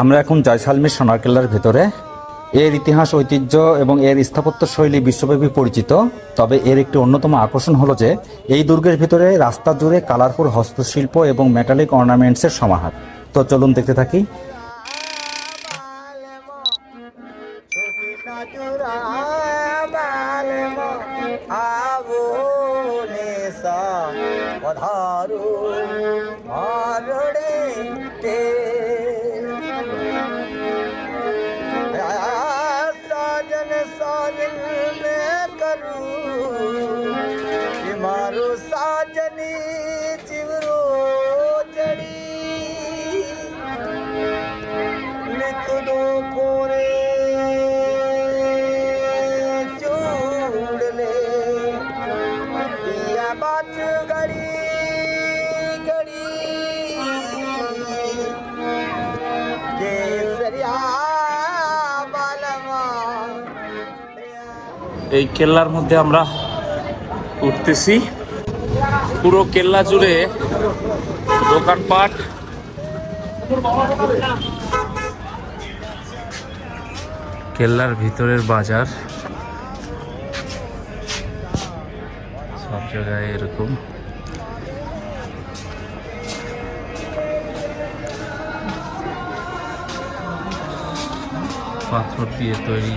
আমরা এখন জয়সালমীর সোনারকেল্লার ভেতরে। এর ইতিহাস, ঐতিহ্য এবং এর স্থাপত্য শৈলী বিশ্বব্যাপী পরিচিত। তবে এর একটি অন্যতম আকর্ষণ হলো যে, এই দুর্গের ভিতরে রাস্তা জুড়ে কালারফুল হস্তশিল্প এবং মেটালিক অর্নামেন্টসের সমাহার। তো চলুন দেখতে থাকি। আবু নেসা करूं এই কেল্লার মধ্যে আমরা উঠতেছি। পুরো কেল্লা জুড়ে দোকানপাট। কেল্লার ভিতরের বাজার। সব জায়গায় এরকম। পাথর দিয়ে তৈরি।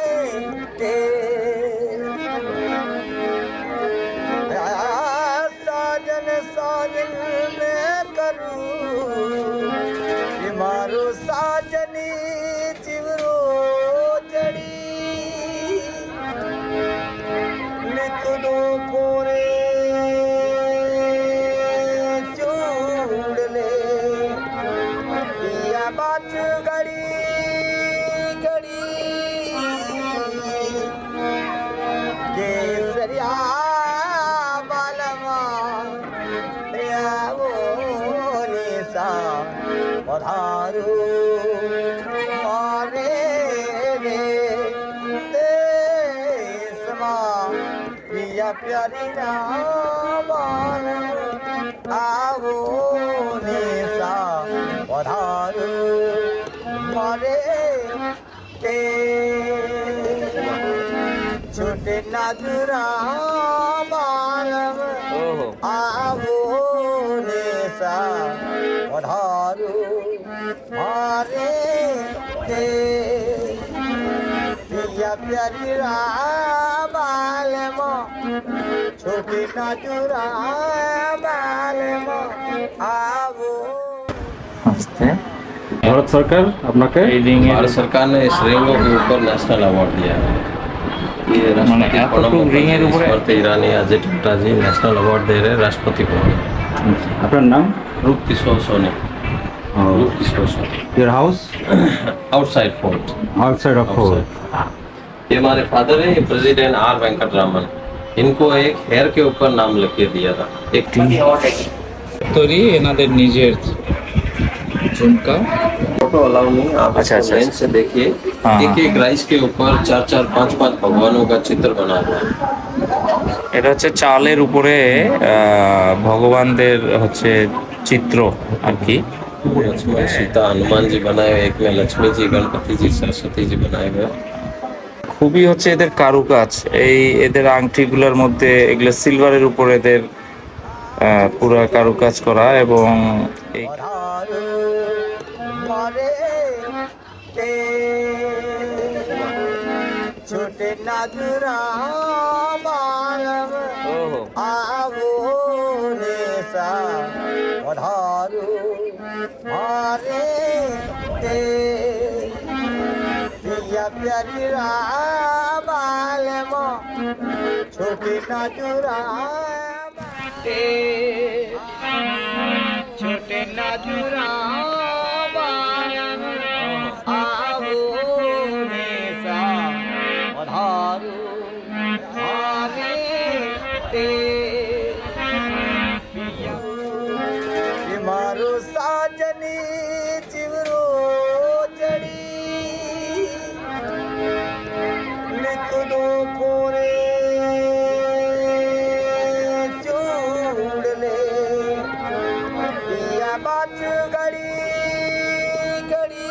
দুপুরে চুড়লে। ইয়া বাচ গড়ি গড়ি। কেসরিয়া বালমা রে ও নিসা পধারু করি না আবো নেশা অধার মরে তে ছোটে না জুরা মানব আবো নেশা অধার মরে তে প্রিয়া প্যারি রাম छोटी ना चुरा भारत सरकार अपना के भारत सरकार ने इस रिंगों के ऊपर नेशनल अवार्ड दिया है। ये राष्ट्रपति ईरानी अजय टट्टा जी नेशनल अवार्ड दे रहे राष्ट्रपति को। अपना नाम? रूप किशोर सोनी। हाँ। Roop Kishore Soni. Your house outside fort outside of fort ये हमारे फादर हैं प्रेसिडेंट आर वेंकट रामन इनको एक हेयर के ऊपर नाम लिख के दिया था एक তৈরি এনাদের নিজের ঝুমকা फोटो अलाउ नहीं आप अच्छा, अच्छा अच्छा, अच्छा से देखिए हाँ, एक हाँ। एक राइस के ऊपर चार चार पांच पांच भगवानों का चित्र बना हुआ है এটা হচ্ছে চালের উপরে আহ, ভগবানদের হচ্ছে চিত্র আর কি लक्ष्मण सीता हनुमान जी बनाए हुए एक में लक्ष्मी जी गणपति जी सरस्वती जी बनाए हुए हैं। খুবই হচ্ছে এদের কারুকাজ। এই এদের আংটিগুলোর মধ্যে এগুলো সিলভারের উপর এদের পুরা কারুকাজ করা এবং এই ছোটে নাদুরা আরে प्यारी बाल मो छोटी ना चुरा छोटे ना चुरा धारू हरे ते ঘড়ি ঘড়ি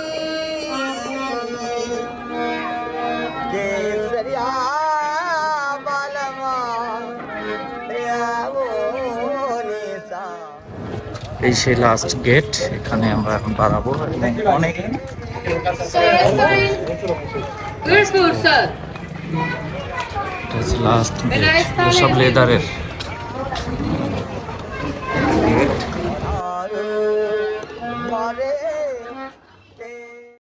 কেসরিয়া এই সেই লাস্ট গেট এখানে আমরা এখন দাঁড়াবো। অনেক লাস্ট সব লেদারের